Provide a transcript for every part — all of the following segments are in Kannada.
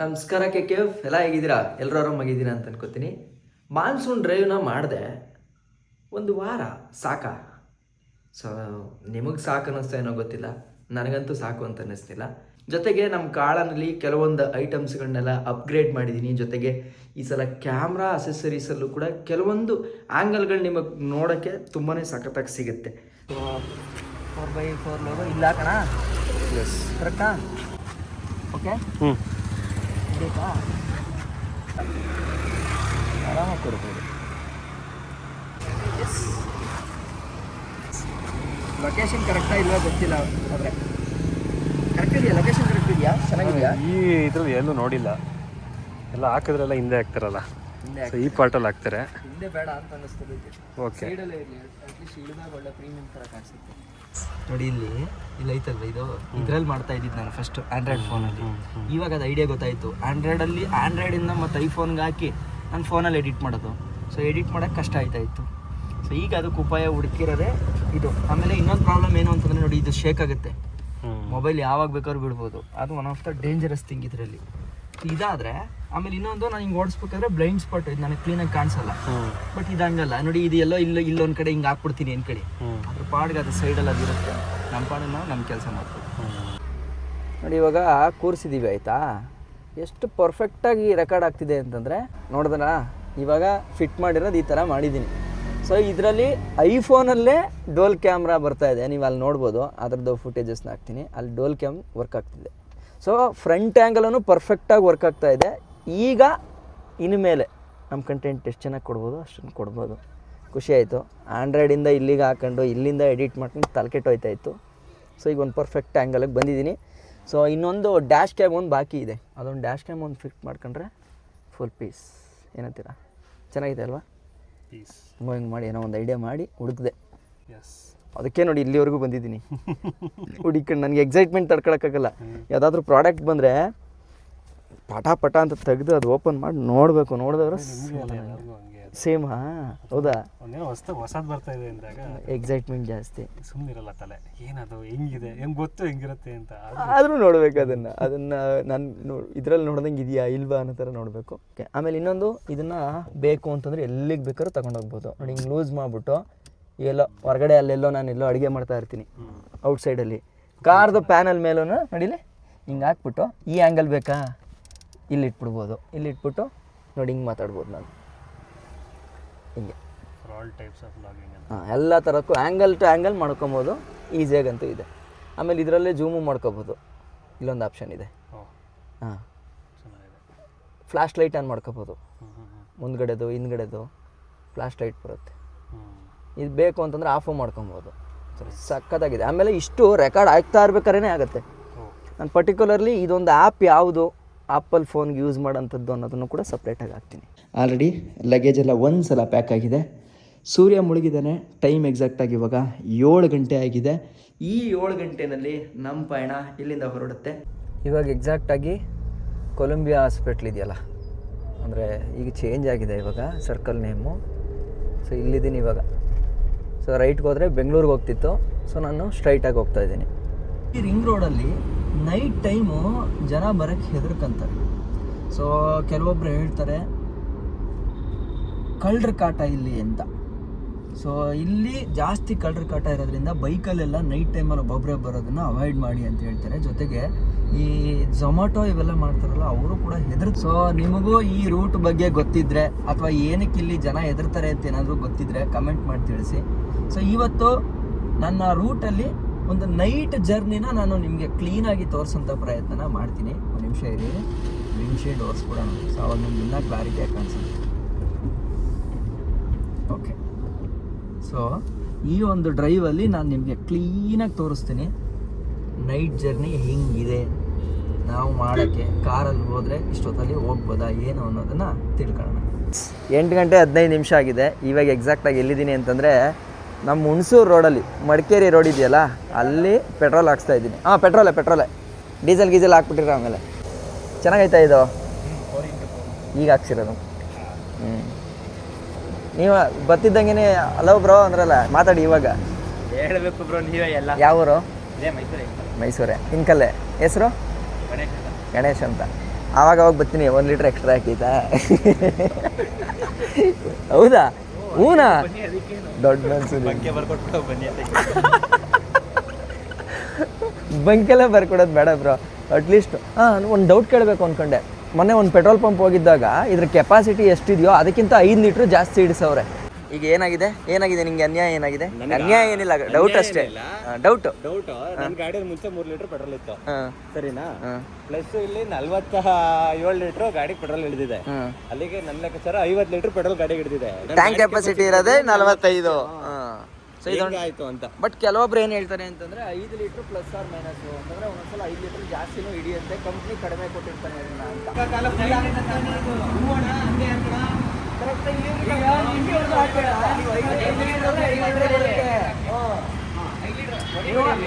ನಮಸ್ಕಾರ ಕೆ ಕೆ ಎಫ್ ಎಲ್ಲ ಹೇಗಿದ್ದೀರಾ? ಎಲ್ಲರೂ ಆರಾಮಾಗಿದ್ದೀರಾ ಅಂತ ಅನ್ಕೋತೀನಿ. ಮಾನ್ಸೂನ್ ಡ್ರೈವ್ನ ಮಾಡಿದೆ ಒಂದು ವಾರ ಸಾಕ? ಸೊ ನಿಮಗೆ ಸಾಕು ಅನ್ನಿಸ್ತಾ ಏನೋ ಗೊತ್ತಿಲ್ಲ. ನನಗಂತೂ ಸಾಕು ಅಂತ ಅನ್ನಿಸ್ತಿಲ್ಲ. ಜೊತೆಗೆ ನಮ್ಮ ಕಾಳನಲ್ಲಿ ಕೆಲವೊಂದು ಐಟಮ್ಸ್ಗಳನ್ನೆಲ್ಲ ಅಪ್ಗ್ರೇಡ್ ಮಾಡಿದ್ದೀನಿ ಜೊತೆಗೆ ಈ ಸಲ ಕ್ಯಾಮ್ರಾ ಅಸೆಸರೀಸಲ್ಲೂ ಕೂಡ ಕೆಲವೊಂದು ಆ್ಯಂಗಲ್ಗಳು ನಿಮಗೆ ನೋಡೋಕ್ಕೆ ತುಂಬಾ ಸಖತ್ತಾಗಿ ಸಿಗುತ್ತೆ. ಫೋರ್ ಬೈ ಫೋರ್ ಲೋಗೋ ಇಲ್ಲ ಕಣ? ಕರೆಕ್ಟಾ ಓಕೆ ಹ್ಞೂ ಬೇಕಾ ಆರಾಮಾಗಿ ಕೊಡ್ಬೋದು ಲೊಕೇಶನ್ ಕರೆಕ್ಟಾ ಇಲ್ವಾ ಗೊತ್ತಿಲ್ಲ ಆದರೆ. ಕರೆಕ್ಟ್ ಇದೆಯಾ? ಲೊಕೇಶನ್ ಕರೆಕ್ಟ್ ಇದೆಯಾ? ಚೆನ್ನಾಗಿದೆಯಾ? ಈ ಇದ್ರಲ್ಲಿ ಎಲ್ಲೂ ನೋಡಿಲ್ಲ. ಎಲ್ಲ ಹಾಕಿದ್ರೆಲ್ಲ ಹಿಂದೆ ಹಾಕ್ತಾರಲ್ಲ. ಸೊ ಈ ಪಾರ್ಟಲ್ಲಿ ಹಾಕ್ತಾರೆ. ಹಿಂದೆ ಬೇಡ ಅಂತ ಅನ್ನಿಸ್ತದೆ. ಓಕೆ ಸೈಡಲ್ಲೇ ಇರಲಿ. ಅಟ್ಲೀಸ್ಟ್ ಇಳಿದಾಗ ಒಳ್ಳೆ ಪ್ರೀಮಿಯಂ ಥರ ಕಾಣಿಸುತ್ತೆ. ನೋಡಿ ಇಲ್ಲಿ ಇಲ್ಲ ಐತಲ್ವ ಇದು? ಇದ್ರಲ್ಲಿ ಮಾಡ್ತಾ ಇದ್ದಿದ್ದು ನಾನು ಫಸ್ಟ್ ಆಂಡ್ರಾಯ್ಡ್ ಫೋನಲ್ಲಿ ಇವಾಗ ಅದು ಐಡಿಯಾ ಗೊತ್ತಾಯಿತು. ಆಂಡ್ರಾಯ್ಡಲ್ಲಿ ಆ್ಯಂಡ್ರಾಯ್ಡಿಂದ ಮತ್ತು ಐಫೋನ್ಗೆ ಹಾಕಿ ನನ್ನ ಫೋನಲ್ಲಿ ಎಡಿಟ್ ಮಾಡೋದು. ಸೊ ಎಡಿಟ್ ಮಾಡೋಕ್ಕೆ ಕಷ್ಟ ಆಯ್ತಾ ಇತ್ತು ಸೊ ಈಗ ಅದಕ್ಕೆ ಉಪಾಯ ಹುಡುಕಿರೋದೇ ಇದು. ಆಮೇಲೆ ಇನ್ನೊಂದು ಪ್ರಾಬ್ಲಮ್ ಏನು ಅಂತಂದರೆ ನೋಡಿ ಇದು ಶೇಕ್ ಆಗುತ್ತೆ. ಮೊಬೈಲ್ ಯಾವಾಗ ಬೇಕಾದ್ರೂ ಬಿಡ್ಬೋದು. ಅದು one of the dangerous thing ಇದರಲ್ಲಿ. ಇದಾದರೆ ಆಮೇಲೆ ಇನ್ನೊಂದು ನಾನು ಹಿಂಗೆ ಓಡಿಸ್ಬೇಕಾದ್ರೆ ಬ್ಲೈಂಡ್ ಸ್ಪಾಟ್ ಇದು ನನಗೆ ಕ್ಲೀನಾಗಿ ಕಾಣಿಸಲ್ಲ. ಬಟ್ ಇದು ಹಂಗಲ್ಲ. ನೋಡಿ ಇದು ಎಲ್ಲೋ ಇಲ್ಲ ಇಲ್ಲೊಂದು ಕಡೆ ಹಿಂಗೆ ಹಾಕ್ಬಿಡ್ತೀನಿ ಏನು ಕಡೆ. ಪಾಡಿಗೆ ಅದು ಸೈಡಲ್ಲಿ ಅದು ಇರುತ್ತೆ. ನಮ್ಮ ಪಾಡಿಗೆ ನಾವು ನಮ್ಮ ಕೆಲಸ ಮಾಡ್ತೀವಿ. ನೋಡಿ, ಇವಾಗ ಕೂರಿಸಿದ್ದೀವಿ ಆಯಿತಾ? ಎಷ್ಟು ಪರ್ಫೆಕ್ಟಾಗಿ ರೆಕಾರ್ಡ್ ಆಗ್ತಿದೆ ಅಂತಂದರೆ ನೋಡಿದ್ರ ಇವಾಗ ಫಿಟ್ ಮಾಡಿರೋದು ಈ ಥರ ಮಾಡಿದ್ದೀನಿ ಸೊ ಇದರಲ್ಲಿ ಐಫೋನಲ್ಲೇ ಡೋಲ್ ಕ್ಯಾಮ್ರಾ ಬರ್ತಾ ಇದೆ. ನೀವು ಅಲ್ಲಿ ನೋಡ್ಬೋದು, ಅದರದ್ದು ಫುಟೇಜಸ್ನ ಹಾಕ್ತೀನಿ. ಅಲ್ಲಿ ಡೋಲ್ ಕ್ಯಾಮ್ ವರ್ಕ್ ಆಗ್ತಿದೆ. ಸೊ ಫ್ರಂಟ್ ಆ್ಯಂಗಲೂ ಪರ್ಫೆಕ್ಟಾಗಿ ವರ್ಕ್ ಆಗ್ತಾ ಇದೆ. ಈಗ, ಇನ್ಮೇಲೆ ನಮ್ಮ ಕಂಟೆಂಟ್ ಎಷ್ಟು ಚೆನ್ನಾಗಿ ಕೊಡ್ಬೋದು, ಅಷ್ಟನ್ನು ಕೊಡ್ಬೋದು. ಖುಷಿ ಆಯಿತು ಆ್ಯಂಡ್ರಾಯ್ಡಿಂದ ಇಲ್ಲಿಗೆ ಹಾಕೊಂಡು ಇಲ್ಲಿಂದ ಎಡಿಟ್ ಮಾಡ್ಕೊಂಡು ತಲೆಕೆಟ್ಟೋಯ್ತಾ ಇತ್ತು ಸೊ ಈಗ ಒಂದು ಪರ್ಫೆಕ್ಟ್ ಆ್ಯಂಗಲಿಗೆ ಬಂದಿದ್ದೀನಿ. ಸೊ ಇನ್ನೊಂದು ಡ್ಯಾಶ್ ಕ್ಯಾಮ್ ಒಂದು ಬಾಕಿ ಇದೆ. ಅದೊಂದು ಡ್ಯಾಶ್ ಕ್ಯಾಮ್ ಒಂದು ಫಿಟ್ ಮಾಡ್ಕೊಂಡ್ರೆ ಫುಲ್ ಪೀಸ್ ಏನಂತೀರ ಚೆನ್ನಾಗಿದೆ ಅಲ್ವಾ? ಪೀಸ್ ಹಿಂಗೆ ಮಾಡಿ ಏನೋ ಒಂದು ಐಡಿಯಾ ಮಾಡಿ ಹುಡುಕ್ದೆ. ಎಸ್ ಅದಕ್ಕೆ ನೋಡಿ ಇಲ್ಲಿವರೆಗೂ ಬಂದಿದ್ದೀನಿ. ಹುಡುಕೊಂಡು ನನಗೆ ಎಕ್ಸೈಟ್ಮೆಂಟ್ ತಡ್ಕೊಳಕ್ಕಾಗಲ್ಲ. ಯಾವುದಾದ್ರೂ ಪ್ರಾಡಕ್ಟ್ ಬಂದರೆ ಪಟ ಪಟ ಅಂತ ತೆಗೆದು ಅದು ಓಪನ್ ಮಾಡಿ ನೋಡಬೇಕು. ನೋಡಿದವ್ರೆ ಸೇಮ್ ಹಾ? ಹೌದಾ? ಒಂದೇನೋ ಹೊಸ್ತು ಹೊಸದು ಬರ್ತಾ ಇದೆ ಅಂದಾಗ ಎಕ್ಸೈಟ್ಮೆಂಟ್ ಜಾಸ್ತಿ. ಸುಮ್ಮನಿರಲ್ಲ ತಲೆ. ಏನದು ಹೆಂಗಿದೆ ಹೆಂಗ್ ಗೊತ್ತು ಹೆಂಗಿರುತ್ತೆ ಅಂತ ಆದ್ರೂ. ನೋಡ್ಬೇಕು ಅದನ್ನು. ಅದನ್ನು ನಾನು ಇದ್ರಲ್ಲಿ ನೋಡ್ದಂಗೆ ಇದೆಯಾ ಇಲ್ವಾ ಅನ್ನೋ ಥರ ನೋಡಬೇಕು. ಓಕೆ ಆಮೇಲೆ ಇನ್ನೊಂದು ಇದನ್ನು ಬೇಕು ಅಂತಂದರೆ ಎಲ್ಲಿಗೆ ಬೇಕಾದ್ರೂ ತಗೊಂಡೋಗ್ಬೋದು. ನೋಡಿ ಹಿಂಗೆ ಲೂಸ್ ಮಾಡಿಬಿಟ್ಟು ಎಲ್ಲೋ ಹೊರಗಡೆ ಅಲ್ಲೆಲ್ಲೋ ನಾನು ಎಲ್ಲೋ ಅಡುಗೆ ಮಾಡ್ತಾ ಇರ್ತೀನಿ. ಔಟ್ಸೈಡಲ್ಲಿ ಕಾರ್ದು ಪ್ಯಾನಲ್ ಮೇಲೂ ನೋಡಿಲಿ ಹಿಂಗೆ ಹಾಕ್ಬಿಟ್ಟು ಈ ಆ್ಯಂಗಲ್ ಬೇಕಾ? ಇಲ್ಲಿ ಇಟ್ಬಿಡ್ಬೋದು. ಇಲ್ಲಿ ಇಟ್ಬಿಟ್ಟು ನೋಡಿ ಹಿಂಗೆ ಮಾತಾಡ್ಬೋದು ನಾನು. ಹಿಂಗೆ. ಹಾಂ ಎಲ್ಲ ಥರಕ್ಕೂ ಆ್ಯಂಗಲ್ ಟು ಆ್ಯಂಗಲ್ ಮಾಡ್ಕೊಬೋದು. ಈಸಿಯಾಗಂತೂ ಇದೆ. ಆಮೇಲೆ ಇದರಲ್ಲೇ ಜೂಮು ಮಾಡ್ಕೋಬೋದು. ಇಲ್ಲೊಂದು ಆಪ್ಷನ್ ಇದೆ. ಹಾಂ. ಫ್ಲ್ಯಾಶ್ ಲೈಟ್ ಆನ್ ಮಾಡ್ಕೋಬೋದು. ಮುಂದ್ಗಡೆದು ಹಿಂದ್ಗಡೆದು ಫ್ಲ್ಯಾಶ್ ಲೈಟ್ ಬರುತ್ತೆ ಇದು ಬೇಕು ಅಂತಂದರೆ ಆಫು ಮಾಡ್ಕೊಬೋದು. ಸಖತ್ತಾಗಿದೆ. ಆಮೇಲೆ ಇಷ್ಟು ರೆಕಾರ್ಡ್ ಆಗ್ತಾ ಇರ್ಬೇಕಾದ್ರೆ ಆಗುತ್ತೆ. ನಾನು ಪರ್ಟಿಕ್ಯುಲರ್ಲಿ ಇದೊಂದು ಆ್ಯಪ್ ಯಾವುದು? ಆ್ಯಪಲ್ ಫೋನ್ಗೆ ಯೂಸ್ ಮಾಡೋಂಥದ್ದು ಅನ್ನೋದನ್ನು ಕೂಡ ಸಪ್ರೇಟಾಗಿ ಹಾಕ್ತೀನಿ. ಆಲ್ರೆಡಿ ಲಗೇಜ್ ಎಲ್ಲ ಒಂದು ಸಲ ಪ್ಯಾಕ್ ಆಗಿದೆ. ಸೂರ್ಯ ಮುಳುಗಿದ್ದಾನೆ ಟೈಮ್ ಎಕ್ಸಾಕ್ಟಾಗಿ ಇವಾಗ ಏಳು ಗಂಟೆ ಆಗಿದೆ. ಈ ಏಳು ಗಂಟೆನಲ್ಲಿ ನಮ್ಮ ಪಯಣ ಇಲ್ಲಿಂದ ಹೊರಡುತ್ತೆ. ಇವಾಗ ಎಕ್ಸಾಕ್ಟಾಗಿ ಕೊಲಂಬಿಯಾ ಹಾಸ್ಪಿಟ್ಲ್ ಇದೆಯಲ್ಲ? ಅಂದರೆ ಈಗ ಚೇಂಜ್ ಆಗಿದೆ ಇವಾಗ ಸರ್ಕಲ್ ನೇಮು ಸೊ ಇಲ್ಲಿದ್ದೀನಿ ಇವಾಗ. ಸೊ ರೈಟ್ಗೆ ಹೋದರೆ ಬೆಂಗಳೂರಿಗೆ ಹೋಗ್ತಿತ್ತು. ಸೊ ನಾನು ಸ್ಟ್ರೈಟಾಗಿ ಹೋಗ್ತಾ ಇದ್ದೀನಿ. ಈ ರಿಂಗ್ ರೋಡಲ್ಲಿ ನೈಟ್ ಟೈಮು ಜನ ಬರೋಕ್ಕೆ ಹೆದರ್ಕಂತಾರೆ. ಸೊ ಕೆಲವೊಬ್ರು ಹೇಳ್ತಾರೆ ಕಳ್ಳರ ಕಾಟ ಇಲ್ಲಿ ಅಂತ. ಸೊ ಇಲ್ಲಿ ಜಾಸ್ತಿ ಕಳ್ಳರ ಕಾಟ ಇರೋದ್ರಿಂದ ಬೈಕಲ್ಲೆಲ್ಲ ನೈಟ್ ಟೈಮಲ್ಲಿ ಒಬ್ಬೊಬ್ಬರೇ ಬರೋದನ್ನ ಅವಾಯ್ಡ್ ಮಾಡಿ ಅಂತ ಹೇಳ್ತಾರೆ. ಜೊತೆಗೆ ಈ ಝೊಮ್ಯಾಟೊ ಇವೆಲ್ಲ ಮಾಡ್ತಾರಲ್ಲ, ಅವರು ಕೂಡ ಹೆದರ್ ಸೊ ನಿಮಗೂ ಈ ರೂಟ್ ಬಗ್ಗೆ ಗೊತ್ತಿದ್ರೆ ಅಥವಾ ಏನಕ್ಕೆ ಇಲ್ಲಿ ಜನ ಹೆದರ್ತಾರೆ ಅಂತ ಏನಾದರೂ ಗೊತ್ತಿದ್ರೆ ಕಮೆಂಟ್ ಮಾಡಿ ತಿಳಿಸಿ. ಸೊ ಇವತ್ತು ನನ್ನ ರೂಟಲ್ಲಿ ಒಂದು ನೈಟ್ ಜರ್ನಿನ ನಾನು ನಿಮಗೆ ಕ್ಲೀನಾಗಿ ತೋರಿಸೋಂಥ ಪ್ರಯತ್ನ ಮಾಡ್ತೀನಿ. ಒಂದು ನಿಮಿಷ ಇರಿ. ವಿಂಡ್ಶೀಲ್ಡ್ ಓಡಿಸ್ಬಿಡೋಣ ಸೊ ಅವಾಗ ನಿಮ್ಗೆ ಇನ್ನೂ ಕ್ಲಾರಿಟಿಯಾಗಿ ಕಾಣಿಸುತ್ತೆ. ಓಕೆ ಸೊ ಈ ಒಂದು ಡ್ರೈವಲ್ಲಿ ನಾನು ನಿಮಗೆ ಕ್ಲೀನಾಗಿ ತೋರಿಸ್ತೀನಿ. ನೈಟ್ ಜರ್ನಿ ಹೆಂಗಿದೆ? ನಾವು ಮಾಡೋಕ್ಕೆ ಕಾರಲ್ಲಿ ಹೋದರೆ ಇಷ್ಟೊತ್ತಲ್ಲಿ ಹೋಗ್ಬೋದಾ ಏನು ಅನ್ನೋದನ್ನು ತಿಳ್ಕೊಳ್ಳೋಣ. ಎಂಟು ಗಂಟೆ ಹದಿನೈದು ನಿಮಿಷ ಆಗಿದೆ. ಇವಾಗ ಎಕ್ಸಾಕ್ಟಾಗಿ ಎಲ್ಲಿದ್ದೀನಿ ಅಂತಂದರೆ ನಮ್ಮ ಹುಣಸೂರು ರೋಡಲ್ಲಿ ಮಡಿಕೇರಿ ರೋಡ್ ಇದೆಯಲ್ಲ ಅಲ್ಲಿ ಪೆಟ್ರೋಲ್ ಹಾಕ್ಸ್ತಾ ಇದ್ದೀನಿ. ಹಾಂ ಪೆಟ್ರೋಲೇ ಪೆಟ್ರೋಲೇ ಡೀಸೆಲ್ ಗೀಸೆಲ್ ಹಾಕ್ಬಿಟ್ಟಿರ ಆಮೇಲೆ. ಚೆನ್ನಾಗೈತಾ ಇದು? ಈಗ ಹಾಕ್ಸಿರೋದು. ಹ್ಞೂ ನೀವು ಬರ್ತಿದ್ದಂಗೆ ಹಲೋ ಬ್ರೋ ಅಂದ್ರಲ್ಲ ಮಾತಾಡಿ ಇವಾಗ. ಹೇಳಬೇಕು ಬ್ರೋ ನೀವೇ ಎಲ್ಲ. ಯಾವ ಊರು ಮೈಸೂರೇ. ಮೈಸೂರೇ. ಇನ್ಕಲ್ಲೇ ಹೆಸರು? ಗಣೇಶ ಗಣೇಶ್ ಅಂತ. ಆವಾಗ ಅವಾಗ ಬರ್ತೀನಿ ಒಂದು ಲೀಟ್ರ್ ಎಕ್ಸ್ಟ್ರಾ ಹಾಕಿತಾ ಹೌದಾ? ಹೂನಾ? ದೊಡ್ಡ ಮನ್ಸು ಬಂಕೆಲ್ಲ ಬರ್ಕೊಡೋದು ಬೇಡ ಬ್ರೋ ಅಟ್ಲೀಸ್ಟ್ ಹಾಂ ಒಂದು ಡೌಟ್ ಕೇಳಬೇಕು ಅಂದ್ಕೊಂಡೆ ಮೊನ್ನೆ ಒಂದು ಪೆಟ್ರೋಲ್ ಪಂಪ್ ಹೋಗಿದ್ದಾಗ ಇದ್ರ ಕೆಪಾಸಿಟಿ ಎಷ್ಟಿದೆಯೋ ಅದಕ್ಕಿಂತ ಐದು ಲೀಟ್ರ್ ಜಾಸ್ತಿ ಹಿಡಿಸವ್ರೆ ಈಗ ಏನಾಗಿದೆ? ಏನಾಗಿದೆ ನಿಂಗೆ ಅನ್ಯಾಯ ಏನಾಗಿದೆ? ಅನ್ಯಾಯ ಏನಿಲ್ಲ ಡೌಟ್ ಅಷ್ಟೇ. ಡೌಟ್ ಡೌಟ್ ನನ್ನ ಗಾಡಿ ಮುಂಚೆ ಮೂರು ಲೀಟರ್ ಪೆಟ್ರೋಲ್ ಇತ್ತು. ಸರಿನಾ? ಪ್ಲಸ್ ಇಲ್ಲಿ ನಲ್ವತ್ತ ಏಳು ಲೀಟರ್ ಗಾಡಿ ಪೆಟ್ರೋಲ್ ಹಿಡಿದಿದೆ ಅಲ್ಲಿಗೆ ನನ್ನ ಲೆಕ್ಕಾಚಾರ ಐವತ್ತು ಲೀಟರ್ ಪೆಟ್ರೋಲ್ ಗಾಡಿ ಹಿಡಿದಿದೆ ಟ್ಯಾಂಕ್ ಕೆಪಾಸಿಟಿ ಇರೋದೇ ನಲವತ್ತೈದು. ಸೊ ಇದೊಂದು ಆಯ್ತು ಅಂತ. ಬಟ್ ಕೆಲವೊಬ್ರು ಏನು ಹೇಳ್ತಾರೆ ಅಂತಂದ್ರೆ ಐದು ಲೀಟರ್ ಪ್ಲಸ್ ಆರ್ ಮೈನಸ್ ಅಂತಂದ್ರೆ ಒಂದೊಂದ್ಸಲ ಐದು ಲೀಟ್ರ್ ಜಾಸ್ತಿನೂ ಹಿಡಿಯಂತೆ ಕಂಪ್ನಿ ಕಡಿಮೆ ಕೊಟ್ಟಿರ್ತಾನೆ ಅಂತ.